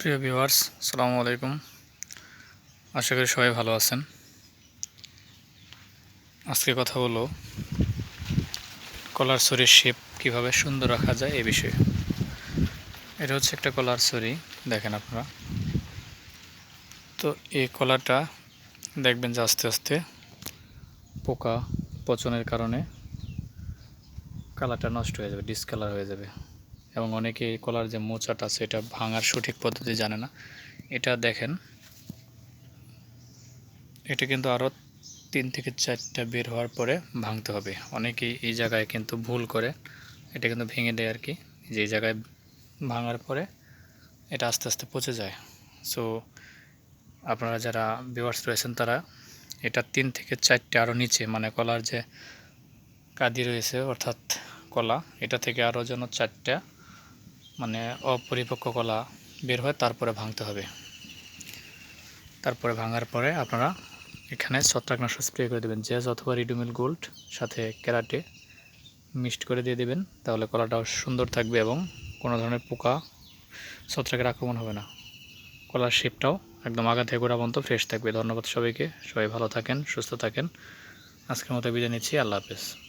প্রিয় ভিউয়ার্স সালামু আলাইকুম। আশা করি সবাই ভালো আছেন। আজকে কথা হলো কলার ছড়ির শেপ কীভাবে সুন্দর রাখা যায় এ বিষয়ে। এটা হচ্ছে একটা কলার ছড়ি দেখেন আপনারা। তো এই কলাটা দেখবেন যে আস্তে আস্তে পোকা পচনের কারণে কালারটা নষ্ট হয়ে যাবে ডিসকালার হয়ে যাবে। এবং অনেকে কলার যে মোচাটা আছে এটা ভাঙার সঠিক পদ্ধতি জানে না। এটা দেখেন। এটা কিন্তু আরও তিন থেকে চারটা বের হওয়ার পরে ভাঙতে হবে। অনেকেই এই জায়গায় কিন্তু ভুল করে। এটা কিন্তু ভেঙে দেয় আর কি। যে জায়গায় ভাঙার পরে এটা আস্তে আস্তে পচে যায়। সো আপনারা যারা ভিউয়ার্স রয়েছেন তারা এটা তিন থেকে চারটে আরও নিচে মানে কলার যে কাদি রয়েছে অর্থাৎ কলা, এটা থেকে আরও যেন চারটা মানে অপরিপক্ক কলা বের হয় তারপরে ভাঙতে হবে। তারপরে ভাঙার পরে আপনারা এখানে ছত্রাকনাশক স্প্রে করে দেবেন। জেজ অথবা রিডুমিল গোল্ড সাথে ক্যারাটে মিক্সড করে দিয়ে দেবেন। তাহলে কলাটাও সুন্দর থাকবে এবং কোনো ধরনের পোকা ছত্রাকের আক্রমণ হবে না। কলার শেপটাও একদম আগা থেকে গোড়া পর্যন্ত ফ্রেশ থাকবে। ধন্যবাদ সবাইকে। সবাই ভালো থাকেন, সুস্থ থাকেন। আজকের মতো বিদায় নিচ্ছি। আল্লাহ হাফেজ।